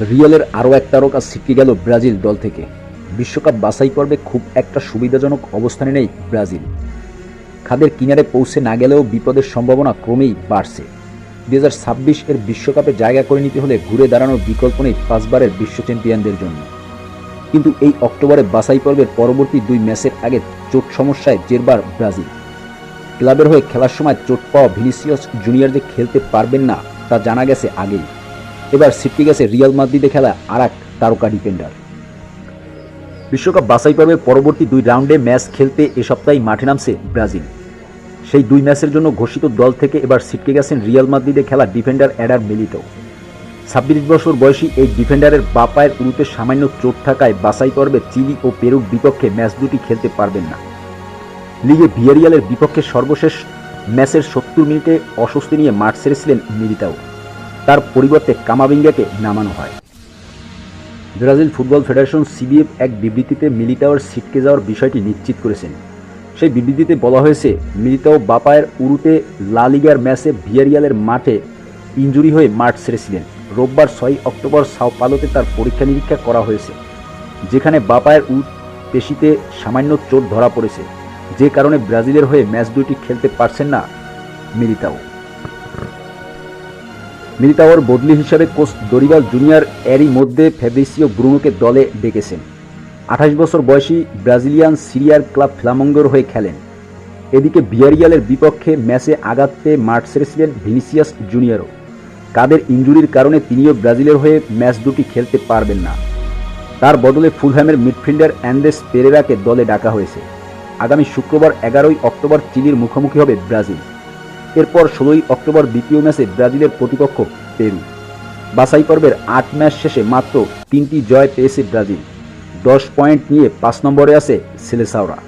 রিয়ালের আরও এক তারকা ছিটকে গেল ব্রাজিল দল থেকে। বিশ্বকাপ বাছাই পর্বে খুব একটা সুবিধাজনক অবস্থানে নেই ব্রাজিল। খাদের কিনারে পৌঁছে না গেলেও বিপদের সম্ভাবনা ক্রমেই বাড়ছে। দু হাজার ছাব্বিশ এর বিশ্বকাপে জায়গা করে নিতে হলে ঘুরে দাঁড়ানোর বিকল্প নেই পাঁচবারের বিশ্ব চ্যাম্পিয়নদের জন্য। কিন্তু এই অক্টোবরে বাছাই পর্বের পরবর্তী দুই ম্যাচের আগে চোট সমস্যায় জেরবার ব্রাজিল। ক্লাবের হয়ে খেলার সময় চোট পাওয়া ভিনিসিয়াস জুনিয়র যে খেলতে পারবেন না, তা জানা গেছে আগেই। এবার ছিটকে গেছে রিয়াল মাদ্রিদে খেলা আর এক তারকা ডিফেন্ডার। বিশ্বকাপ বাছাই পর্বে পরবর্তী দুই রাউন্ডে ম্যাচ খেলতে এ সপ্তাহে মাঠে নামছে ব্রাজিল। সেই দুই ম্যাচের জন্য ঘোষিত দল থেকে এবার ছিটকে গেছেন রিয়াল মাদ্রিদে খেলা ডিফেন্ডার অ্যাডার মিলিটো। ছাব্বিশ বছর বয়সী এই ডিফেন্ডারের বাপায়ের উরুতে সামান্য চোট থাকায় বাছাই পর্বে চিলি ও পেরুর বিপক্ষে ম্যাচ দুটি খেলতে পারবেন না। লিগে ভিয়ারিয়ালের বিপক্ষে সর্বশেষ ম্যাচের সত্তর মিনিটে অস্বস্তি নিয়ে মাঠ ছেড়েছিলেন মিলিতাও তার পরিবর্তে কামাবিঙ্গাকে নামানো হয়। ব্রাজিল ফুটবল ফেডারেশন সিবিএফ এক বিবৃতিতে মিলিতাওর ছিটকে যাওয়ার বিষয়টি নিশ্চিত করেছেন। সেই বিবৃতিতে বলা হয়েছে মিলিতাও বাপায়ের উরুতে লা লিগার ম্যাচে ভিয়ারিয়ালের মাঠে ইঞ্জুরি হয়ে মাঠ ছেড়েছিলেন। রোববার ছয় অক্টোবর সাও পালোতে তার পরীক্ষা নিরীক্ষা করা হয়েছে, যেখানে বাপায়ের উট পেশিতে সামান্য চোট ধরা পড়েছে। যে কারণে ব্রাজিলের হয়ে ম্যাচ দুটি খেলতে পারছেন না মিলিতাও মিলিতাওয়ার বদলি হিসাবে কোচ দরিবাল জুনিয়র এরই মধ্যে ফেব্রিসিও ব্রুনোকে দলে ডেকেছেন। আঠাশ বছর বয়সী ব্রাজিলিয়ান সিরিয়ার ক্লাব ফ্লামঙ্গোর হয়ে খেলেন। এদিকে বিয়ারিয়ালের বিপক্ষে ম্যাচে আঘাত পেয়ে মাঠ ছেড়েছিলেন ভিনিসিয়াস জুনিয়রও। কাদের ইঞ্জুরির কারণে তিনিও ব্রাজিলের হয়ে ম্যাচ দুটি খেলতে পারবেন না। তার বদলে ফুলহ্যামের মিডফিল্ডার অ্যান্ডেস পেরেরাকে দলে ডাকা হয়েছে। আগামী শুক্রবার এগারোই অক্টোবর চিলির মুখোমুখি হবে ব্রাজিল। এরপর ষোলোই অক্টোবর দ্বিতীয় ম্যাচে ব্রাজিলের প্রতিপক্ষ পেরু। বাছাই পর্বের আট ম্যাচ শেষে মাত্র তিনটি জয় পেয়েছে ব্রাজিল। দশ পয়েন্ট নিয়ে পাঁচ নম্বরে আছে সেলেসাওরা।